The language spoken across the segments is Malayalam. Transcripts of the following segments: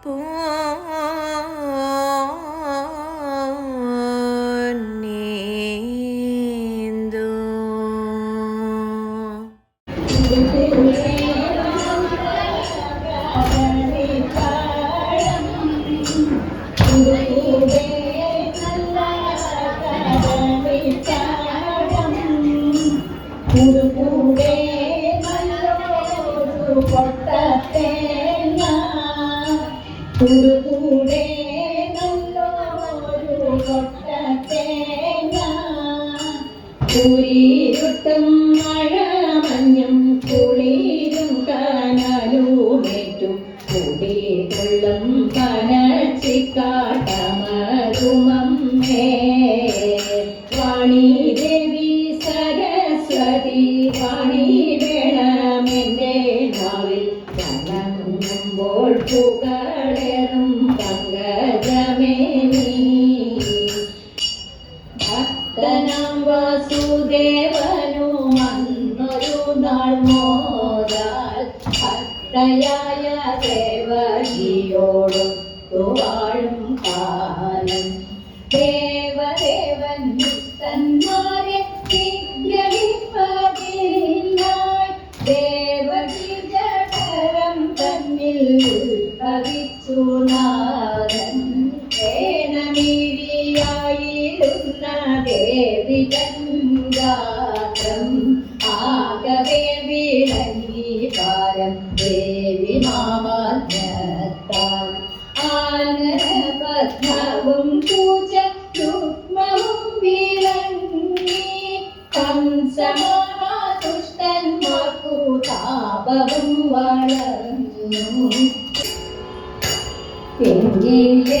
不 വേണമെന്റെ കണ്ണുമ്പോൾ പുകളേറും പങ്കജമേനി. ഭക്തനാം വാസുദേവനു അന്നൊരു നാൾ മോദാൽ ഭക്തയായ ദേവകിയോടും തുവാഴും കാലം ദേവദേവൻ തന്മാരെ താപവും വളർന്നു. എങ്കിലെന്റെ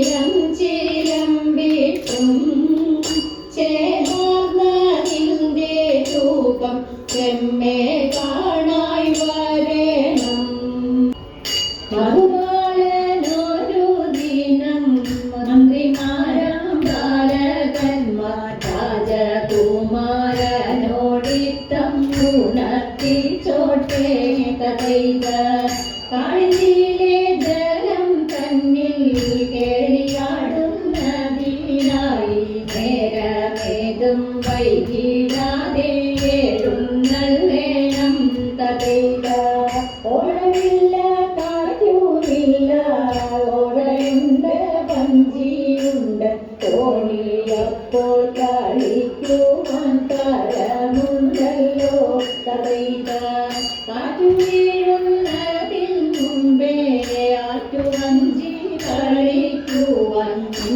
കഥയിത കാഴ്ചയിലെ ജലം തന്നിൽ കേളിയാടുന്നതിനായി നേരമേതും വൈകിടാതെ എഴുന്നള്ളേണം തഥൈക ഓടമില്ല കാറ്റൂരില്ല ഓടയുണ്ട് പഞ്ചിയുണ്ട്. ഓടിയപ്പോൾ കളിക്കുവാൻ തരമുണ്ടല്ലോ തഥൈക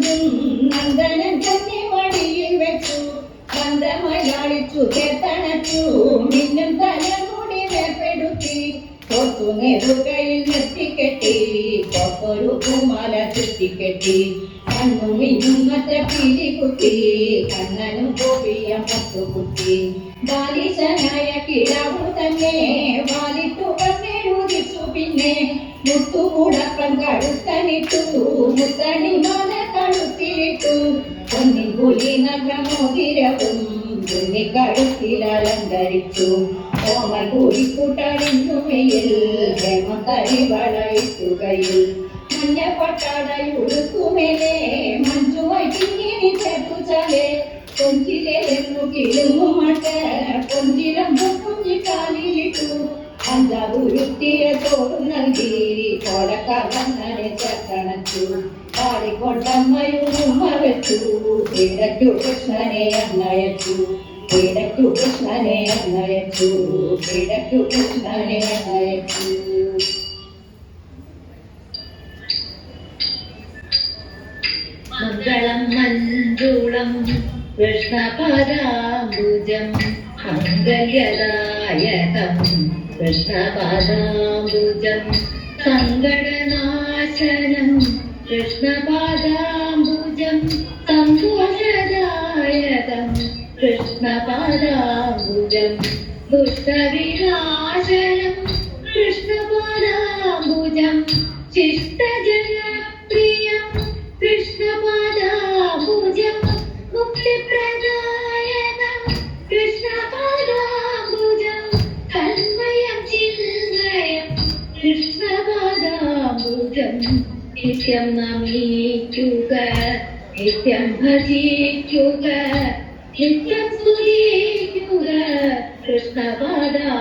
കൊണ്ടും നന്ദനൻ തന്നെ വെച്ചു മന്ദമയാളിച്ചു ചേർത്തണച്ചു മിന്നും തലമുടി വേർപ്പെടുത്തി കൊത്തു നെറുകയിൽ നിർത്തിക്കെട്ടി കൊത്തൊരു പൂമാല ചുറ്റിക്കെട്ടി കണ്ണു മിന്നുമറ്റ പിരി കുത്തി മുത്തുകുത്തി ബാലിശനായ കിടാവു തന്നെ വാലിട്ടു കണ്ണെഴുതിച്ചു പിന്നെ മുത്തുകൂടപ്പൻ കഴുത്തനിട്ടു മുത്തണി മാല കഴുത്തിലിട്ടു. പൊന്നിൻ പുലി നല്ല മോതിരവും കഴുത്തിൽ അലങ്കരിച്ചു. ഓമൽ കൂടിക്കൂട്ടണിഞ്ഞുമയിൽ ഹേമത്തരി വളയിട്ടുകയിൽ മഞ്ഞ പട്ടാടയുടുക്കുമേലെ മഞ്ജുമായി പിന്നിനി ചേർത്തുചാലേ കൊഞ്ചിലെ കിളുങ്ങുമട്ട കൊഞ്ചിലം അഞ്ചാതുരുത്തിയ തോറും നൽകി കോടക്കാരനെ ചക്കണച്ചു പാടിക്കൊണ്ടമ്മയും വെച്ചു ഇടയ്ക്കു കൃഷ്ണനെ അന്നയച്ചു. ഇടയ്ക്കു കൃഷ്ണനെ അന്നയച്ചു. ഇടയ്ക്കു കൃഷ്ണനെ അന്നയച്ചു. മംഗളം മഞ്ജുളം കൃഷ്ണപദാംബുജം മംഗല്യദായകം കൃഷ്ണപദാംബുജം സങ്കടനാശനം കൃഷ്ണപദാംബുജം സന്തോഷദായകം കൃഷ്ണപദാംബുജം ദുഷ്ടവിനാശനം കൃഷ്ണപദാംബുജം ശിഷ്ടജനപ്രിയം നിത്യം നമിക്കുക നിത്യം ഭജിക്കുക നിത്യം സ്തുതിക്കുക കൃഷ്ണപാദാംബുജം.